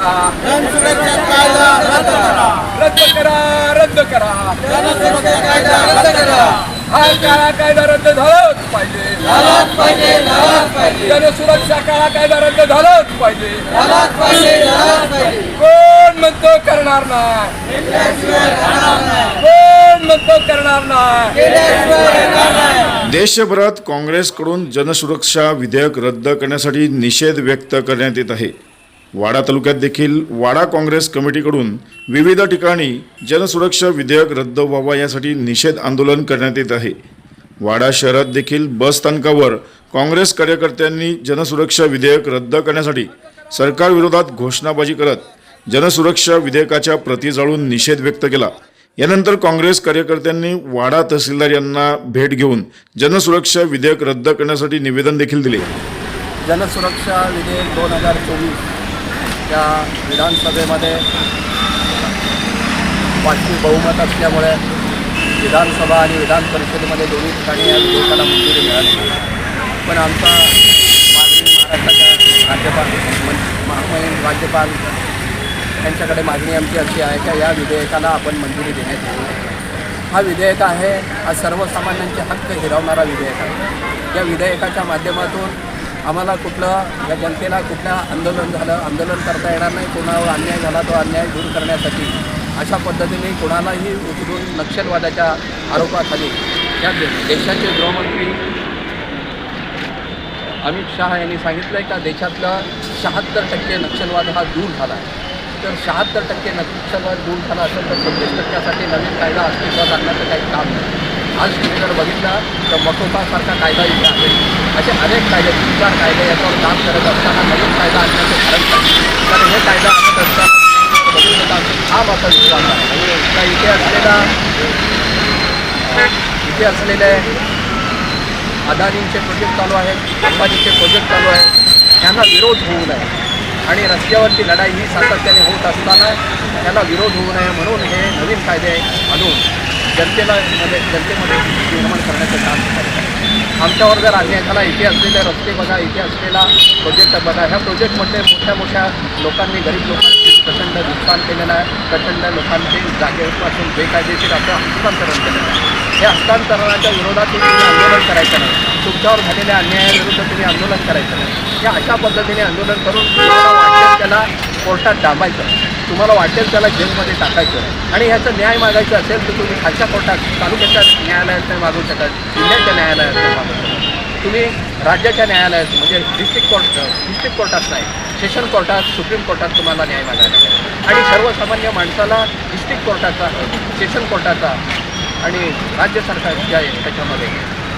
जनसुरक्षा कायदा रद्द करा रद्द करा रद्द करा कायदा रद्द करा हा काळा कायदा रद्द झालाच पाहिजे झालाच पाहिजे झालाच पाहिजे जनसुरक्षा काळा कायदा रद्द झालाच पाहिजे झालाच पाहिजे झालाच पाहिजे कोण म्हणतो करणार नाही कोण म्हणतो करणार नाही देशभरात काँग्रेसकडून जनसुरक्षा विधेयक रद्द करण्यासाठी निषेध व्यक्त करण्यात येत आहे. वाडा तालुक्यात देखील वाडा काँग्रेस कमिटीकडून विविध ठिकाणी जनसुरक्षा विधेयक रद्द व्हावा यासाठी निषेध आंदोलन करण्यात येत आहे. वाडा शहरात देखील बस स्थानकावर काँग्रेस कार्यकर्त्यांनी जनसुरक्षा विधेयक रद्द करण्यासाठी सरकारविरोधात घोषणाबाजी करत जनसुरक्षा विधेयकाच्या प्रती जाळून निषेध व्यक्त केला. यानंतर काँग्रेस कार्यकर्त्यांनी वाडा तहसीलदार यांना भेट घेऊन जनसुरक्षा विधेयक रद्द करण्यासाठी निवेदन देखील दिले. जनसुरक्षा विधेयक दोन हजार चोवीस या विधानसभेमध्ये पाचवी बहुमत असल्यामुळे विधानसभा आणि विधान परिषदेमध्ये दोन्ही ठिकाणी या विधेयकाला मंजुरी मिळाली. पण आमचा मागणी महाराष्ट्राच्या राज्यपाल मं- महामहिम राज्यपाल यांच्याकडे मागणी आमची अशी आहे का या विधेयकाला आपण मंजुरी देण्यात यावी हा विधेयक आहे हा सर्वसामान्यांचे हक्क हिरावणारा विधेयक आहे. या विधेयकाच्या माध्यमातून आम्हाला कुठलं या जनतेला कुठलं आंदोलन झालं आंदोलन करता येणार नाही कोणावर अन्याय झाला तो अन्याय दूर करण्यासाठी. अशा पद्धतीने कोणालाही उचलून नक्षलवादाच्या आरोपाखाली या देशाचे गृहमंत्री अमित शहा यांनी सांगितलं आहे का देशातलं शहात्तर टक्के नक्षलवाद हा दूर झाला आहे. तर शहात्तर टक्के नक्षलवाद दूर झाला असेल तर सव्वीस टक्क्यासाठी नवीन कायदा अस्तित्वात आणण्याचं काही काम नाही. आज तुम्ही जर बघितलं तर मकोकासारखा कायदा इथे आहे. असे अनेक कायदे तीन चार कायदे याच्यावर काम करत असताना नवीन कायदा आणण्याचं कारण तर हे कायदा आणत असताना बघितलं तर आमचं ठाम विश्वास आहे का इथे असलेला इथे असलेले अदानींचे प्रोजेक्ट चालू आहेत अंबानीचे प्रोजेक्ट चालू आहेत. त्यांना विरोध होऊ नये. आणि रस्त्यावरची लढाई ही सातत्याने होत असताना त्याला विरोध होऊ नये म्हणून हे नवीन कायदे आणून जनतेला मध्ये जनतेमध्ये निर्माण करण्याचं काम आमच्यावर जर अन्याय झाला इथे असलेले रस्ते बघा इथे असलेला प्रोजेक्ट बघा ह्या प्रोजेक्टमध्ये मोठ्या मोठ्या लोकांनी गरीब लोकांची प्रचंड नुकसान केलेलं आहे. प्रचंड लोकांचे जागेपासून बेकायदेशीर असं हस्तांतरण केलेलं आहे. हे हस्तांतरणाच्या विरोधात तुम्ही आंदोलन करायचं नाही. तुमच्यावर झालेल्या अन्यायाविरुद्ध तुम्ही आंदोलन करायचं नाही. या अशा पद्धतीने आंदोलन करून त्याला कोर्टात डांबायचं तुम्हाला वाटेल त्याला जेलमध्ये टाकायचं. आणि ह्याचं न्याय मागायचं असेल तर तुम्ही खालच्या कोर्टात तालुक्याच्या न्यायालयात नाही मागू शकत जिल्ह्याच्या न्यायालयात नाही मागू शकत तुम्ही राज्याच्या न्यायालयात म्हणजे डिस्ट्रिक्ट कोर्ट डिस्ट्रिक्ट कोर्टात नाही सेशन कोर्टात सुप्रीम कोर्टात तुम्हाला न्याय मागायला लागेल आणि सर्वसामान्य माणसाला डिस्ट्रिक्ट कोर्टाचा सेशन कोर्टाचा आणि राज्य सरकारच्या ह्याच्यामध्ये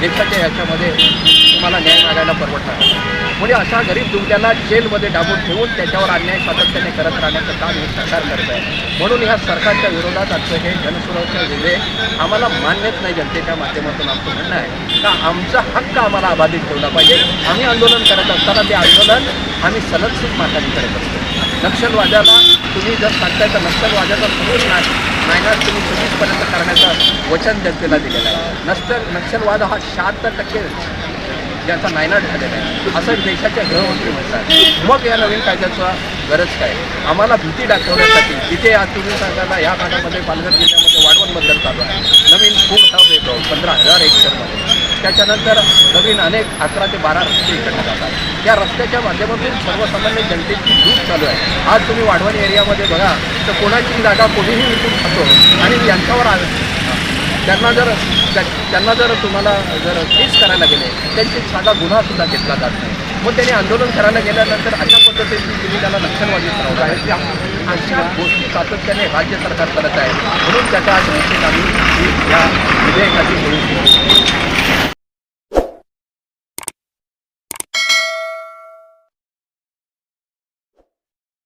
देशाच्या ह्याच्यामध्ये तुम्हाला न्याय मागायला परवडणार नाही. म्हणजे अशा गरीब दुमट्याला जेलमध्ये डाबून ठेवून त्याच्यावर अन्याय सातत्याने करत राहण्याचं काम हे सरकार करत आहे. म्हणून ह्या सरकारच्या विरोधात आजचं हे जनसुरक्षा विधेयक आम्हाला मान्यच नाही जनतेच्या माध्यमातून आमचं म्हणणं आहे. का आमचा हक्क आम्हाला अबाधित ठेवला पाहिजे? आम्ही आंदोलन करत असताना ते आंदोलन आम्ही सलगसूट मार्गाने करत. असतो नक्षलवाद्याला तुम्ही जर सांगताय तर नक्षलवाद्याचा समोर नाही. नायनाट तुम्ही सव्वीसपर्यंत करण्याचं वचन जनतेला दिलेलं आहे. नक्षल नक्षलवाद हा शहात्तर टक्के त्याचा नायनाट झालेला आहे असं देशाच्या गृहमंत्री म्हणतात. मग या नवीन कायद्याचा गरज काय? आम्हाला भीती दाखवण्यासाठी तिथे आज तुम्ही सांगायला या भागामध्ये पालघर जिल्ह्यामध्ये वाढवण बंदर चालू आहे. नवीन फूड हब येतो पंधरा हजार एकरमध्ये. त्याच्यानंतर नवीन अनेक अकरा ते बारा रस्ते इकडे जातात. या रस्त्याच्या माध्यमातून सर्वसामान्य जनतेची लूट चालू आहे. आज तुम्ही वाढवण एरियामध्ये बघा तर कोणाची जागा कोणीही विकून खातो आणि यांच्यावर त्यांना जर त्यांना जर तुम्हाला जर केस करायला गेले त्यांची साधा गुन्हासुद्धा घेतला जात नाही. मग त्यांनी आंदोलन करायला गेल्यानंतर अशा पद्धतीने तुम्ही त्याला नक्षलवादी ठरवत आहे. त्या अशा गोष्टी सातत्याने राज्य सरकार करत आहे. म्हणून त्याचा आज निषेध आम्ही या विधेयकाची